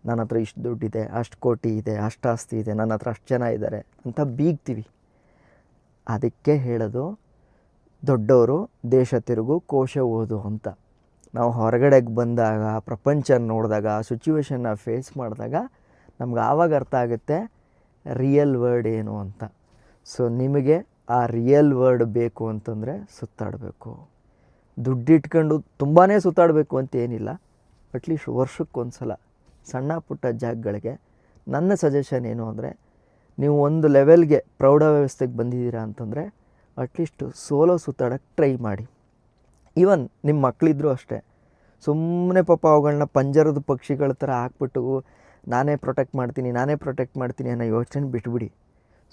ನನ್ನ ಹತ್ರ ಇಷ್ಟು ದುಡ್ಡಿದೆ, ಅಷ್ಟು ಕೋಟಿ ಇದೆ, ಅಷ್ಟು ಆಸ್ತಿ ಇದೆ, ನನ್ನ ಹತ್ರ ಅಷ್ಟು ಜನ ಇದ್ದಾರೆ ಅಂತ ಬೀಗ್ತೀವಿ. ಅದಕ್ಕೆ ಹೇಳೋದು, ದೊಡ್ಡವರು ದೇಶ ತಿರುಗು ಕೋಶ ಓದು ಅಂತ. ನಾವು ಹೊರಗಡೆಗೆ ಬಂದಾಗ ಪ್ರಪಂಚ ನೋಡಿದಾಗ ಸಿಚುವೇಶನ್ನ ಫೇಸ್ ಮಾಡಿದಾಗ ನಮ್ಗೆ ಆವಾಗ ಅರ್ಥ ಆಗುತ್ತೆ ರಿಯಲ್ ವರ್ಡ್ ಏನು ಅಂತ. ಸೊ ನಿಮಗೆ ಆ ರಿಯಲ್ ವರ್ಡ್ ಬೇಕು ಅಂತಂದರೆ ಸುತ್ತಾಡಬೇಕು. ದುಡ್ಡಿಟ್ಕೊಂಡು ತುಂಬಾ ಸುತ್ತಾಡಬೇಕು ಅಂತ ಏನಿಲ್ಲ. ಅಟ್ಲೀಸ್ಟ್ ವರ್ಷಕ್ಕೊಂದು ಸಲ ಸಣ್ಣ ಪುಟ್ಟ ಜಾಗಗಳಿಗೆ ನನ್ನ ಸಜೆಷನ್ ಏನು ಅಂದರೆ, ನೀವು ಒಂದು ಲೆವೆಲ್ಗೆ ಪ್ರೌಢ ವ್ಯವಸ್ಥೆಗೆ ಬಂದಿದ್ದೀರಾ ಅಂತಂದರೆ ಅಟ್ಲೀಸ್ಟ್ ಸೋಲೋ ಸುತ್ತಾಡೋಕ್ಕೆ ಟ್ರೈ ಮಾಡಿ. ಈವನ್ ನಿಮ್ಮ ಮಕ್ಕಳಿದ್ರು ಅಷ್ಟೇ. ಸುಮ್ಮನೆ ಪಾಪ ಅವುಗಳನ್ನ ಪಂಜರದ ಪಕ್ಷಿಗಳ ಥರ ಹಾಕ್ಬಿಟ್ಟು, ನಾನೇ ಪ್ರೊಟೆಕ್ಟ್ ಮಾಡ್ತೀನಿ, ನಾನೇ ಪ್ರೊಟೆಕ್ಟ್ ಮಾಡ್ತೀನಿ ಅನ್ನೋ ಯೋಚನೆ ಬಿಟ್ಬಿಡಿ.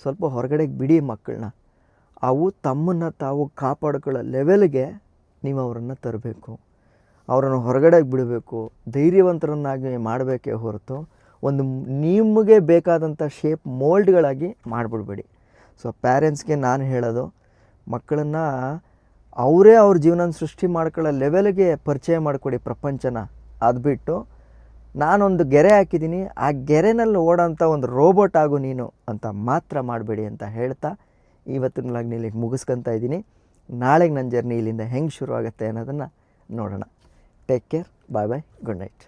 ಸ್ವಲ್ಪ ಹೊರಗಡೆಗೆ ಬಿಡಿ ಮಕ್ಕಳನ್ನ ಅವು ತಮ್ಮನ್ನು ತಾವು ಕಾಪಾಡ್ಕೊಳ್ಳೋ ಲೆವೆಲ್ಗೆ ನೀವು ಅವರನ್ನು ತರಬೇಕು. ಅವರನ್ನು ಹೊರಗಡೆಗೆ ಬಿಡಬೇಕು. ಧೈರ್ಯವಂತರನ್ನಾಗಿ ಮಾಡಬೇಕೇ ಹೊರತು ಒಂದು ನಿಮಗೆ ಬೇಕಾದಂಥ ಶೇಪ್ ಮೋಲ್ಡ್ಗಳಾಗಿ ಮಾಡಿಬಿಡ್ಬೇಡಿ. ಸೊ ಪ್ಯಾರೆಂಟ್ಸ್ಗೆ ನಾನು ಹೇಳೋದು ಮಕ್ಕಳನ್ನು ಅವರೇ ಅವ್ರ ಜೀವನ ಸೃಷ್ಟಿ ಮಾಡ್ಕೊಳ್ಳೋ ಲೆವೆಲ್ಗೆ ಪರಿಚಯ ಮಾಡಿಕೊಡಿ ಪ್ರಪಂಚನ. ಅದು ಬಿಟ್ಟು ನಾನೊಂದು ಗೆರೆ ಹಾಕಿದ್ದೀನಿ, ಆ ಗೆರೆನಲ್ಲಿ ಓಡೋಂಥ ಒಂದು ರೋಬೋಟ್ ಆಗು ನೀನು ಅಂತ ಮಾತ್ರ ಮಾಡಬೇಡಿ ಅಂತ ಹೇಳ್ತಾ ಇವತ್ತಿನ ವ್ಲಾಗ್ನ ಇಲ್ಲಿಗೆ ಮುಗಿಸ್ಕೊತಾ ಇದ್ದೀನಿ. ನಾಳೆಗೆ ನನ್ನ ಜರ್ನಿ ಇಲ್ಲಿಂದ ಹೆಂಗೆ ಶುರು ಆಗುತ್ತೆ ಅನ್ನೋದನ್ನು ನೋಡೋಣ. Take care bye bye good night